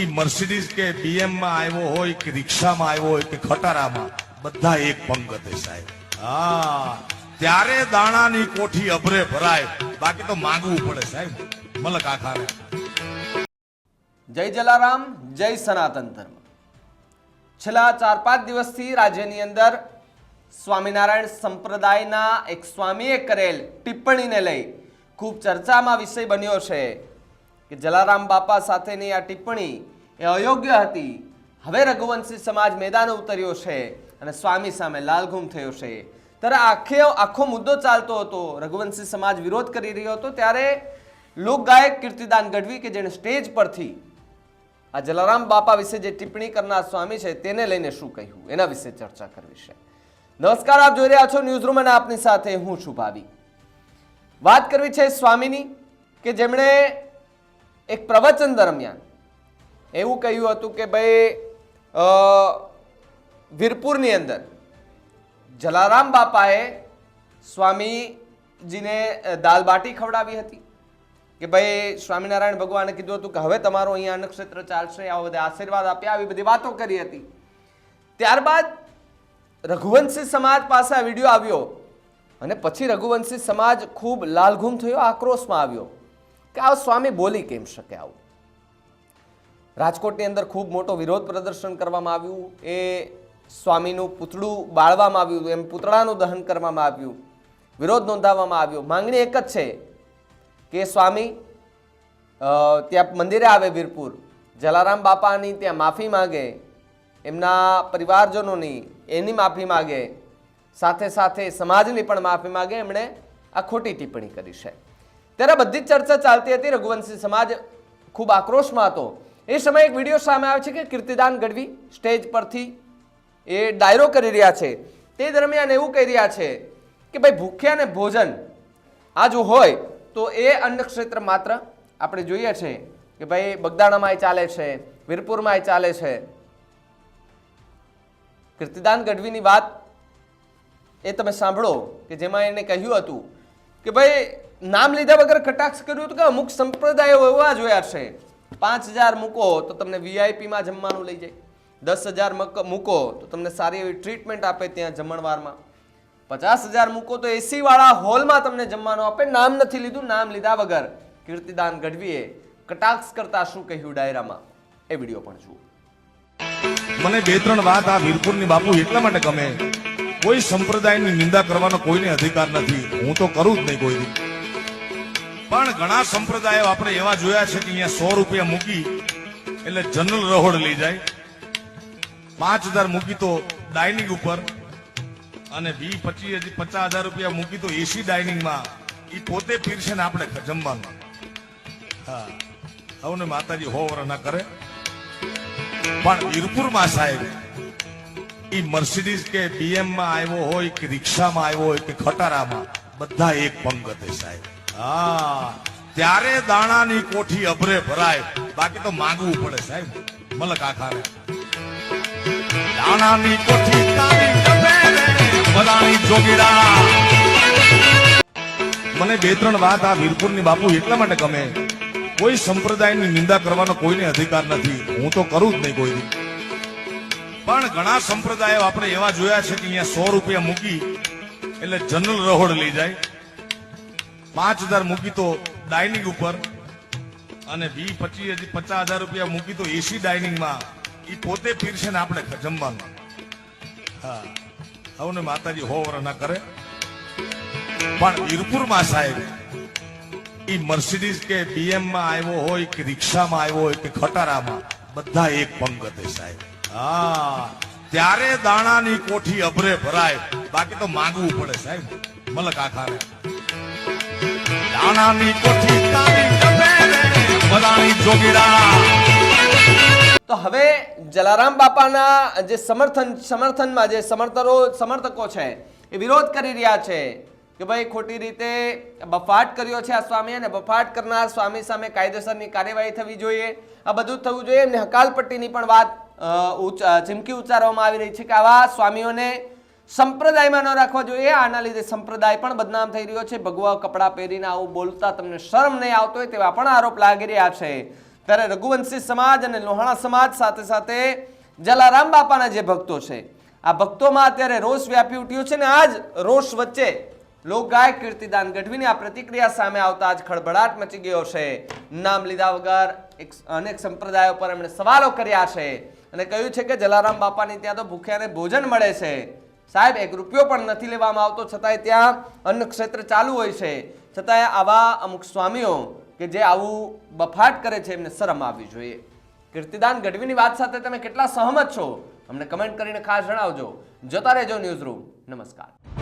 ઈ Mercedes કે બીએમમાં આવ્યો હોય કે રિક્ષામાં આવ્યો હોય કે ખટારામાં, બધા એક પંગતે સાહેબ. હા. ત્યારે દાણાની કોઠી અભરે ભરાય. બાકી તો માંગવું પડે સાહેબ. મલક આખારે. જય જલારામ, જય સનાતન ધર્મ. છેલ્લા ચાર પાંચ દિવસથી રાજ્યની અંદર સ્વામિનારાયણ સંપ્રદાયના એક સ્વામીએ કરેલ ટિપ્પણીને લઈ ખૂબ ચર્ચામાં વિષય બન્યો છે. કે જલારામ બાપા સાથેની આ ટિપ્પણી એ અયોગ્ય હતી. હવે રઘુવંશી સમાજ મેદાને ઉતર્યો છે અને સ્વામી સામે લાલઘુમ થયો છે. ત્યારે આખે આખો મુદ્દો ચાલતો હતો. રઘુવંશી સમાજ વિરોધ કરી રહ્યો હતો ત્યારે લોકગાયક કીર્તિદાન ગઢવી કે જેણે સ્ટેજ પરથી આ જલારામ બાપા વિશે જે ટિપ્પણી કરનાર સ્વામી છે તેને લઈને શું કહ્યું? એના વિશે ચર્ચા કરવી છે. નમસ્કાર, આપ જોઈ રહ્યા છો ન્યૂઝ રૂમ અને આપની સાથે હું છું ભાવી. વાત કરવી છે સ્વામીની કે જેમણે એક પ્રવચન દરમિયાન એવું કહ્યું હતું કે ભાઈ વીરપુરની અંદર જલારામ બાપાએ સ્વામીજીને દાલબાટી દાલ બાટી ખવડાવી હતી કે ભાઈ, સ્વામિનારાયણ ભગવાને કીધું હતું કે હવે તમારો અહીંયા અન્નક્ષેત્ર ચાલશે, આવા બધા આશીર્વાદ આપ્યા, આવી બધી વાતો કરી હતી. ત્યારબાદ રઘુવંશી સમાજ પાસે આ વીડિયો આવ્યો અને પછી રઘુવંશી સમાજ ખૂબ લાલઘૂમ થયો, આક્રોશમાં આવ્યો. કે આ સ્વામી બોલી કેમ શકે આવું? રાજકોટની અંદર ખૂબ મોટો વિરોધ પ્રદર્શન કરવામાં આવ્યું. એ સ્વામીનું પૂતળું બાળવામાં આવ્યું. એમ પૂતળાનું દહન કરવામાં આવ્યું. વિરોધ નોંધાવવામાં આવ્યો. માંગણી એક જ છે કે સ્વામી ત્યાં મંદિરે આવે વીરપુર. જલારામ બાપાની ત્યાં માફી માગે. એમના પરિવારજનોની એની માફી માગે. સાથે સાથે સમાજની પણ માફી માગે. એમણે આ ખોટી ટિપ્પણી કરી છે. ત્યારે બધી જ ચર્ચા ચાલતી હતી. રઘુવંશી સમાજ ખૂબ આક્રોશમાં હતો. એ સમયે એક વીડિયો સામે આવે છે કે કીર્તિદાન ગઢવી સ્ટેજ પરથી એ ડાયરો કરી રહ્યા છે. તે દરમિયાન એવું કહી રહ્યા છે કે ભાઈ ભૂખ્યાને ભોજન આ જો હોય તો એ અન્ન ક્ષેત્ર માત્ર આપણે જોઈએ છે કે ભાઈ બગદાણામાં ચાલે છે, વીરપુરમાં ચાલે છે. કીર્તિદાન ગઢવીની વાત એ તમે સાંભળો કે જેમાં એને કહ્યું હતું કે ભાઈ નામ લીધા વગર કટાક્ષ કર્યું હતું કે અમુક સંપ્રદાયો એવા જોયા છે. પાંચ હજાર મૂકો તો તમને વીઆઈપીમાં જમવાનું લઈ જાય. દસ હજાર મૂકો તો તમને સારી એવી ટ્રીટમેન્ટ આપે ત્યાં જમણવારમાં. પચાસ હજાર મૂકો તો એસી વાળા હોલમાં તમને જમવાનું આપે. નામ નથી લીધું, નામ લીધા વગર કીર્તિદાન ગઢવીએ કટાક્ષ કરતા શું કહ્યું ડાયરામાં? એ વીડિયો પણ જુઓ. મને બે ત્રણ વાત આ વીરપુરની બાપુ એટલા માટે ગમે. કોઈ સંપ્રદાયની નિંદા કરવાનો કોઈને અધિકાર નથી. હું તો કરું જ નહીં કોઈ દી. પણ ઘણા સંપ્રદાયો આપણે એવા જોયા છે કે અહીંયા સો રૂપિયા મૂકી એટલે જનરલ રહોડ લઈ જાય. પાંચ હજાર મૂકી તો ડાઇનિંગ ઉપર અને વી પચીસ પચાસ હજાર રૂપિયા મૂકી તો એસી ડાઇનિંગમાં. એ પોતે પીરશે ને આપણે જમવાનું. હા. હવે માતાજી હો ના કરે. પણ વીરપુરમાં સાહેબ એ મર્સિડીઝ કે બીએમમાં આવ્યો હોય કે રિક્ષામાં આવ્યો હોય કે ખટારામાં, બધા એક પંગત સાહેબ. હા. ત્યારે દાણાની કોઠી અભરે ભરાય. બાકી તો માંગવું પડે સાહેબ. મલક આખા દાણાની કોઠી તારી બધાની જોગીડા. મને બે ત્રણ વાત આ વીરપુરની બાપુ એટલા માટે ગમે. કોઈ સંપ્રદાયની નિંદા કરવાનો કોઈને અધિકાર નથી. હું તો કરું જ નહીં કોઈ પણ ઘણા સંપ્રદાયો આપણે એવા જોયા છે કે અહીંયા સો રૂપિયા મૂકી એટલે જનરલ રહોડ લઈ જાય. પાંચ હજાર મૂકી તો ડાઇનિંગ ઉપર અને વી પચીસ પચાસ હજાર રૂપિયા મૂકી તો એસી ડાઇનિંગમાં એ પોતે પીરશે ને આપણે જમવાનું. હા. હવે માતાજી હોવર ના કરે. પણ વીરપુરમાં સાહેબ એ મર્સિડીઝ કે બીએમમાં આવ્યો હોય કે રિક્ષામાં આવ્યો હોય કે ખટારામાં, બધા એક પંગતે સાહેબ. હા. ત્યારે દાણાની કોઠી અભરે ભરાય. બાકી તો માંગવું પડે સાહેબ. મલક આખાને તો હવે જલારામ બાપાના જે સમર્થન, સમર્થનમાં જે સમર્થનો સમર્થકો છે, એ વિરોધ કરી રહ્યા છે કે ભાઈ ખોટી રીતે બફાટ કર્યો છે આ સ્વામી અને બફાટ કરનાર સ્વામી સામે કાયદેસરની કાર્યવાહી થવી જોઈએ. આ બધું થવું જોઈએ એમને હકાલપટ્ટીની પણ વાત ચીમકી ઉચ્ચારવામાં આવી રહી છે કે આવા સ્વામીઓને સંપ્રદાયમાં ન રાખવા જોઈએ. આના લીધે સંપ્રદાય પણ બદનામ થઈ રહ્યો છે. ભગવા કપડાં પહેરીને આવું બોલતા તમને શરમ નહીં આવતો હોય તેવા પણ આરોપ લાગી રહ્યા છે. ત્યારે રઘુવંશી સમાજ અને લોહાણા સમાજ સાથે સાથે જલારામ બાપાના જે ભક્તો છે, આ ભક્તોમાં અત્યારે રોષ વ્યાપી ઉઠ્યો છે ને આ જ રોષ વચ્ચે લોકગાયક કીર્તિદાન ગઢવીની આ પ્રતિક્રિયા સામે આવતા જ ખળભળાટ મચી ગયો છે. નામ લીધા વગર એક અનેક સંપ્રદાયો પર એમણે સવાલો કર્યા છે અને કહ્યું છે કે જલારામ બાપાની ત્યાં તો ભૂખ્યાને ભોજન મળે છે. સાહેબ, એક રૂપિયો પણ નથી લેવામાં આવતો, છતાંય ત્યાં અન્ન ક્ષેત્ર ચાલુ હોય છે. છતાંય આવા અમુક સ્વામીઓ કે જે આવું બફાટ કરે છે, એમને શરમ આવવી જોઈએ. કીર્તિદાન ગઢવીની વાત સાથે તમે કેટલા સહમત છો? અમને કમેન્ટ કરીને ખાસ જણાવજો. જોતા રહેજો ન્યૂઝ રૂમ. નમસ્કાર.